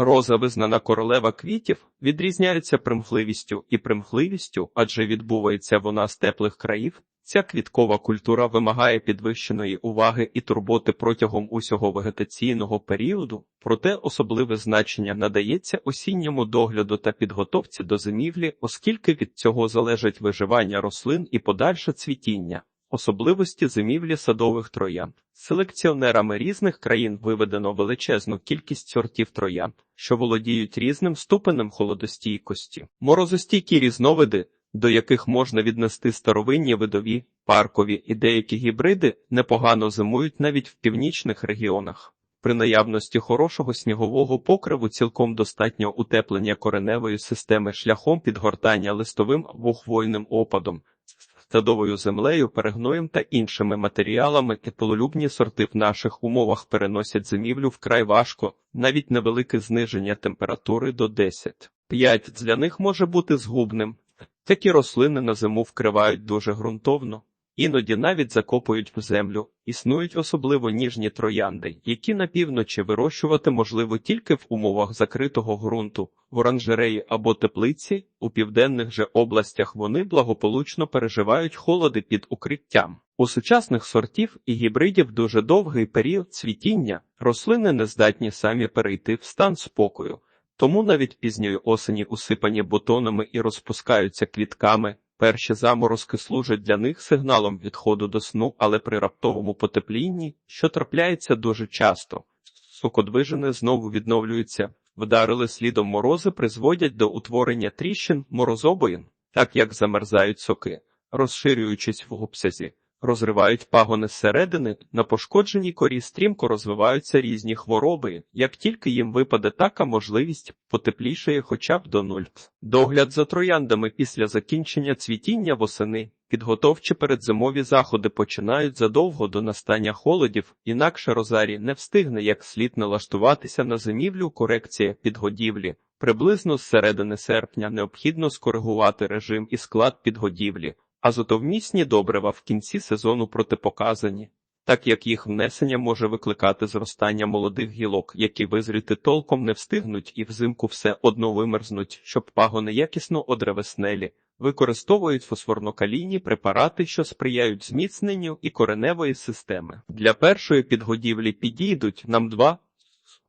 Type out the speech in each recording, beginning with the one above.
Роза, визнана королева квітів, відрізняється примхливістю і примхливістю, адже відбувається вона з теплих країв. Ця квіткова культура вимагає підвищеної уваги і турботи протягом усього вегетаційного періоду, проте особливе значення надається осінньому догляду та підготовці до зимівлі, оскільки від цього залежить виживання рослин і подальше цвітіння. Особливості зимівлі садових троянд. Селекціонерами різних країн виведено величезну кількість сортів троянд, що володіють різним ступенем холодостійкості. Морозостійкі різновиди, до яких можна віднести старовинні видові, паркові і деякі гібриди, непогано зимують навіть в північних регіонах. При наявності хорошого снігового покриву цілком достатньо утеплення кореневої системи шляхом підгортання листовим або хвойним опадом, садовою землею, перегноєм та іншими матеріалами теплолюбні сорти в наших умовах переносять зимівлю вкрай важко, навіть невелике зниження температури до 10. 5 для них може бути згубним. Такі рослини на зиму вкривають дуже ґрунтовно, іноді навіть закопують в землю. Існують особливо ніжні троянди, які на півночі вирощувати можливо тільки в умовах закритого ґрунту, в оранжереї або теплиці, у південних же областях вони благополучно переживають холоди під укриттям. У сучасних сортів і гібридів дуже довгий період цвітіння, рослини не здатні самі перейти в стан спокою. Тому навіть пізньої осені усипані бутонами і розпускаються квітками. Перші заморозки служать для них сигналом відходу до сну, але при раптовому потеплінні, що трапляється дуже часто, сокодвижини знову відновлюються, вдарили слідом морози, призводять до утворення тріщин морозобоїн, так як замерзають соки, розширюючись в обсязі. Розривають пагони зсередини, на пошкодженій корі стрімко розвиваються різні хвороби. Як тільки їм випаде така можливість, потеплішає хоча б до нуль. Догляд за трояндами після закінчення цвітіння восени, підготовчі передзимові заходи починають задовго до настання холодів, інакше розарі не встигне як слід налаштуватися на зимівлю корекція підгодівлі. Приблизно з середини серпня необхідно скоригувати режим і склад підгодівлі. Азотовмісні добрива в кінці сезону протипоказані, так як їх внесення може викликати зростання молодих гілок, які визріти толком не встигнуть і взимку все одно вимерзнуть, щоб пагони якісно одревеснелі, використовують фосфорнокалійні препарати, що сприяють зміцненню і кореневої системи. Для першої підгодівлі підійдуть нам два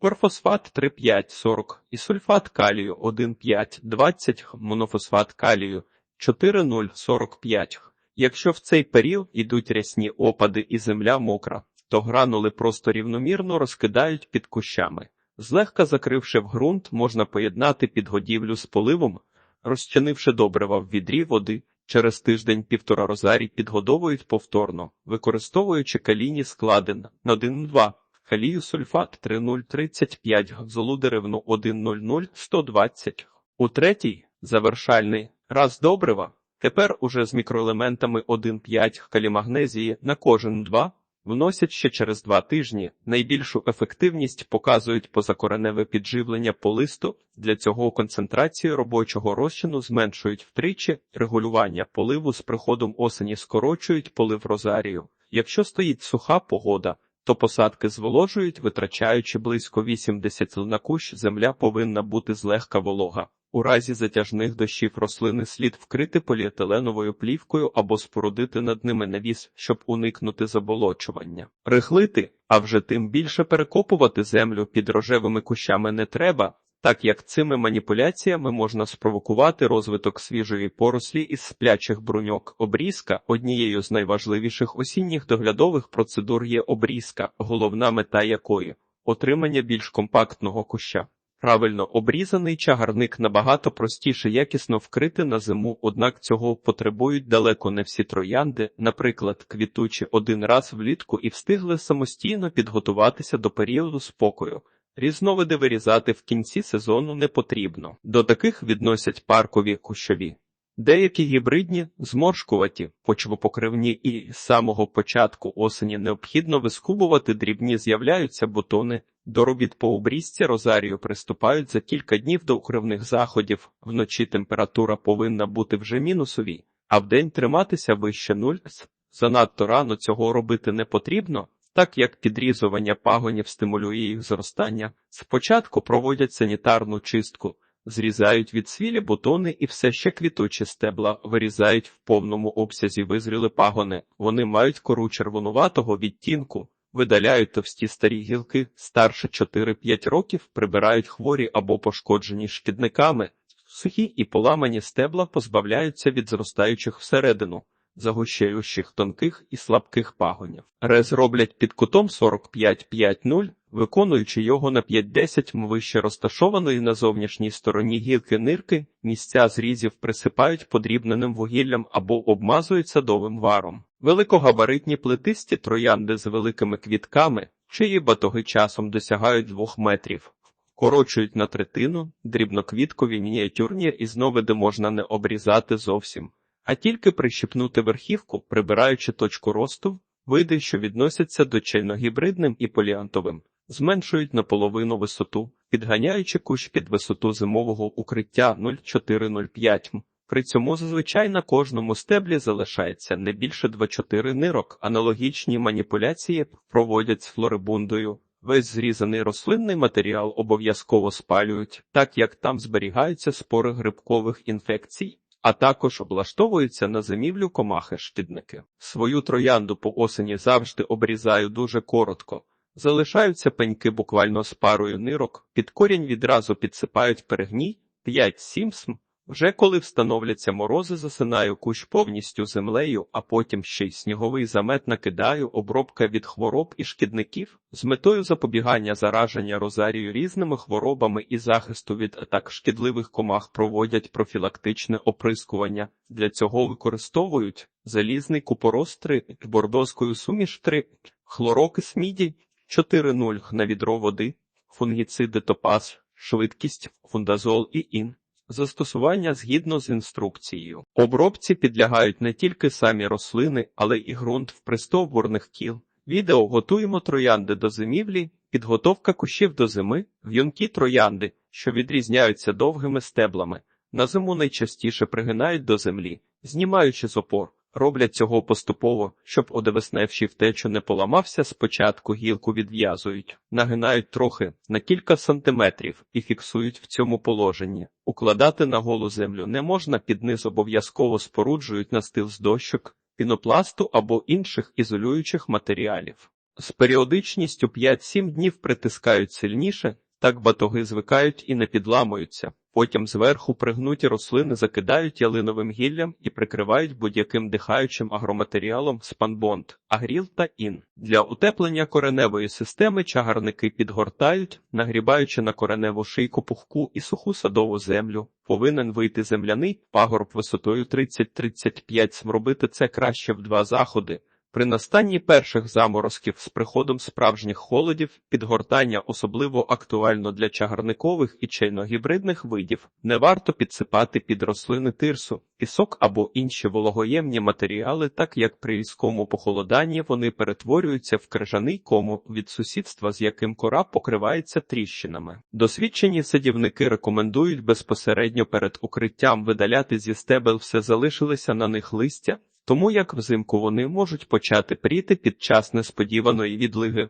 Суперфосфат 3,5-40 і сульфат калію 1,5-20, монофосфат калію 4,045. Якщо в цей період ідуть рясні опади і земля мокра, то гранули просто рівномірно розкидають під кущами. Злегка закривши в ґрунт, можна поєднати підгодівлю з поливом, розчинивши добрива в відрі води. Через тиждень-півтора розарій підгодовують повторно, використовуючи калійні склади на 1,2, калію сульфат 3,035, газолу деревну 1,00-120. У третій, завершальний, раз добрива, тепер уже з мікроелементами 1,5 калімагнезії на кожен 2, вносять ще через 2 тижні. Найбільшу ефективність показують позакореневе підживлення по листу. Для цього концентрацію робочого розчину зменшують втричі, регулювання поливу з приходом осені скорочують полив розарію. Якщо стоїть суха погода, то посадки зволожують, витрачаючи близько 80 на кущ, земля повинна бути злегка волога. У разі затяжних дощів рослини слід вкрити поліетиленовою плівкою або спорудити над ними навіс, щоб уникнути заболочування. Рихлити, а вже тим більше перекопувати землю під рожевими кущами не треба, так як цими маніпуляціями можна спровокувати розвиток свіжої порослі із сплячих бруньок. Обрізка однією з найважливіших осінніх доглядових процедур є обрізка, головна мета якої отримання більш компактного куща. Правильно обрізаний чагарник набагато простіше якісно вкрити на зиму, однак цього потребують далеко не всі троянди, наприклад, квітучі один раз влітку і встигли самостійно підготуватися до періоду спокою. Різновиди вирізати в кінці сезону не потрібно. До таких відносять паркові кущові. Деякі гібридні, зморшкуваті, почвопокривні і з самого початку осені необхідно вискубувати дрібні з'являються бутони. До робіт по обрізці розарію приступають за кілька днів до укривних заходів. Вночі температура повинна бути вже мінусовій, а вдень триматися вище нуль. Занадто рано цього робити не потрібно. Так як підрізування пагонів стимулює їх зростання, спочатку проводять санітарну чистку, зрізають від свілі бутони і все ще квітучі стебла, вирізають в повному обсязі визріли пагони. Вони мають кору червонуватого відтінку, видаляють товсті старі гілки, старше 4-5 років, прибирають хворі або пошкоджені шкідниками. Сухі і поламані стебла позбавляються від зростаючих всередину, загущаючих тонких і слабких пагонів. Рез роблять під кутом 45-5-0, виконуючи його на 5-10 м вище розташованої на зовнішній стороні гілки нирки, місця зрізів присипають подрібненим вугіллям або обмазують садовим варом. Великогабаритні плетисті троянди з великими квітками, чиї батоги часом досягають 2 метрів. Корочують на третину, дрібноквіткові мініатюрні і знову де можна не обрізати зовсім, а тільки прищипнути верхівку, прибираючи точку росту, види, що відносяться до чайногібридним і поліантовим, зменшують наполовину висоту, підганяючи кущ під висоту зимового укриття 0,4-0,5 м. При цьому зазвичай на кожному стеблі залишається не більше 2-4 нирок. Аналогічні маніпуляції проводять з флорибундою. Весь зрізаний рослинний матеріал обов'язково спалюють, так як там зберігаються спори грибкових інфекцій, а також облаштовуються на зимівлю комахи-шкідники. Свою троянду по осені завжди обрізаю дуже коротко. Залишаються пеньки буквально з парою нирок, під корінь відразу підсипають перегній 5-7 см. Вже коли встановляться морози, засинаю кущ повністю землею, а потім ще й сніговий замет накидаю обробка від хвороб і шкідників з метою запобігання зараження розарію різними хворобами і захисту від атак шкідливих комах проводять профілактичне оприскування. Для цього використовують залізний купорос 3, бордоською суміш 3, хлорокис міді 4,0 на відро води, фунгіциди топаз, швидкість, фундазол і ін. Застосування згідно з інструкцією. Обробці підлягають не тільки самі рослини, але і ґрунт в пристовбурних кіл. Відео готуємо троянди до зимівлі, підготовка кущів до зими, в'юнкі троянди, що відрізняються довгими стеблами. На зиму найчастіше пригинають до землі, знімаючи з опор. Роблять цього поступово, щоб одевесневший втечу не поламався, спочатку гілку відв'язують, нагинають трохи на кілька сантиметрів і фіксують в цьому положенні. Укладати на голу землю не можна, під низ обов'язково споруджують настил з дощок, пінопласту або інших ізолюючих матеріалів. З періодичністю 5-7 днів притискають сильніше, так батоги звикають і не підламуються. Потім зверху пригнуті рослини закидають ялиновим гіллям і прикривають будь-яким дихаючим агроматеріалом спанбонд, агріл та ін. Для утеплення кореневої системи чагарники підгортають, нагрібаючи на кореневу шийку пухку і суху садову землю. Повинен вийти земляний пагорб висотою 30-35 см. Робити це краще в два заходи. При настанні перших заморозків з приходом справжніх холодів підгортання особливо актуально для чагарникових і чайногібридних видів. Не варто підсипати під рослини тирсу, пісок або інші вологоємні матеріали, так як при різкому похолоданні вони перетворюються в крижаний кому від сусідства, з яким кора покривається тріщинами. Досвідчені садівники рекомендують безпосередньо перед укриттям видаляти зі стебел все залишилося на них листя тому як взимку вони можуть почати пріти під час несподіваної відлиги.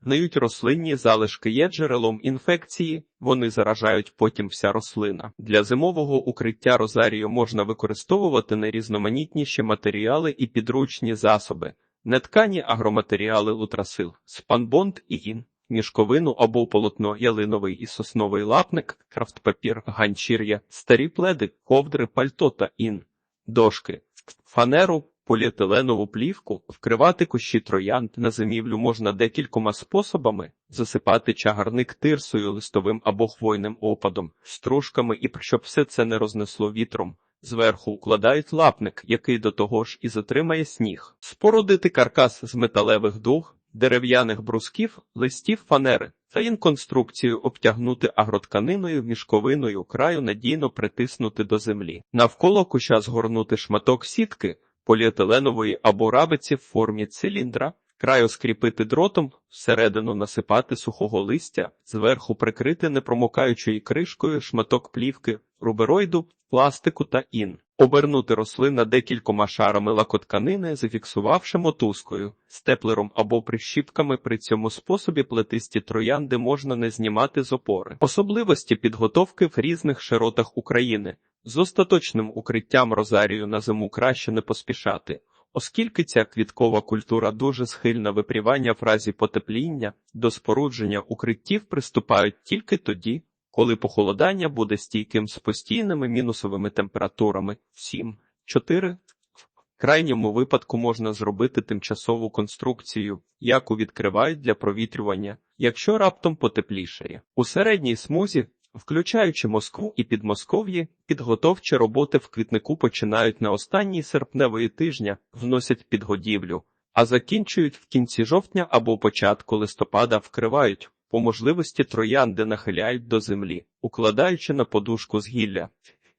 Гниють рослинні залишки є джерелом інфекції, вони заражають потім вся рослина. Для зимового укриття розарію можна використовувати найрізноманітніші матеріали і підручні засоби, неткані агроматеріали лутрасил, спанбонд і ін, мішковину або полотно ялиновий і сосновий лапник, крафтпапір, ганчір'я, старі пледи, ковдри, пальто та ін, дошки фанеру, поліетиленову плівку, вкривати кущі троянд на зимівлю можна декількома способами: засипати чагарник тирсою, листовим або хвойним опадом, стружками і щоб все це не рознесло вітром. Зверху укладають лапник, який до того ж і затримає сніг, спорудити каркас з металевих дуг, дерев'яних брусків, листів фанери та інконструкцію обтягнути агротканиною, мішковиною, краю надійно притиснути до землі. Навколо куща згорнути шматок сітки, поліетиленової або рабиці в формі циліндра, краю скріпити дротом, всередину насипати сухого листя, зверху прикрити непромокаючою кришкою шматок плівки, рубероїду, пластику та ін. Обернути рослина декількома шарами лакотканини, зафіксувавши мотузкою, степлером або прищіпками. При цьому способі плетисті троянди можна не знімати з опори. Особливості підготовки в різних широтах України. З остаточним укриттям розарію на зиму краще не поспішати. Оскільки ця квіткова культура дуже схильна випрівання в разі потепління, до спорудження укриттів приступають тільки тоді, коли похолодання буде стійким з постійними мінусовими температурами 7-4. В крайньому випадку можна зробити тимчасову конструкцію, яку відкривають для провітрювання, якщо раптом потеплішає. У середній смузі, включаючи Москву і Підмосков'ї, підготовчі роботи в квітнику починають на останній серпневої тижня, вносять підгодівлю, а закінчують в кінці жовтня або початку листопада вкривають. По можливості троянди нахиляють до землі, укладаючи на подушку з гілля,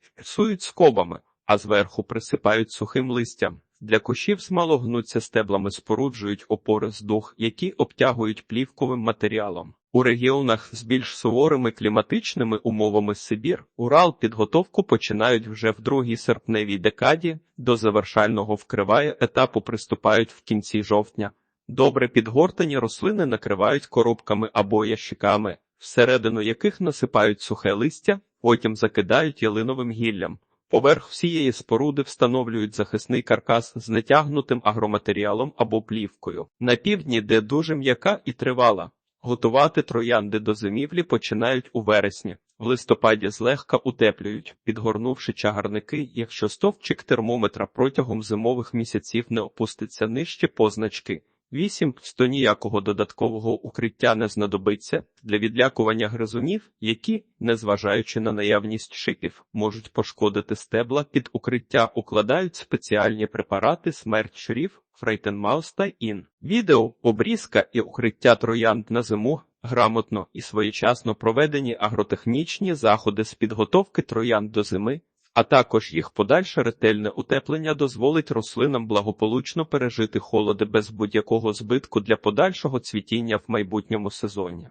фіксують скобами, а зверху присипають сухим листям. Для кущів смало гнуться стеблами споруджують опори з дух, які обтягують плівковим матеріалом. У регіонах з більш суворими кліматичними умовами Сибір, Урал підготовку починають вже в другій серпневій декаді, до завершального вкриває етапу приступають в кінці жовтня. Добре підгортані рослини накривають коробками або ящиками, всередину яких насипають сухе листя, потім закидають ялиновим гіллям. Поверх всієї споруди встановлюють захисний каркас з нетягнутим агроматеріалом або плівкою. На півдні, де дуже м'яка і тривала, готувати троянди до зимівлі починають у вересні. В листопаді злегка утеплюють, підгорнувши чагарники, якщо стовпчик термометра протягом зимових місяців не опуститься нижче позначки. 8. То ніякого додаткового укриття не знадобиться для відлякування гризунів, які, незважаючи на наявність шипів, можуть пошкодити стебла під укриття, укладають спеціальні препарати смерть щурів, фрейтенмаус та ін. Відео, обрізка і укриття троянд на зиму грамотно і своєчасно проведені агротехнічні заходи з підготовки троянд до зими, а також їх подальше ретельне утеплення дозволить рослинам благополучно пережити холоди без будь-якого збитку для подальшого цвітіння в майбутньому сезоні.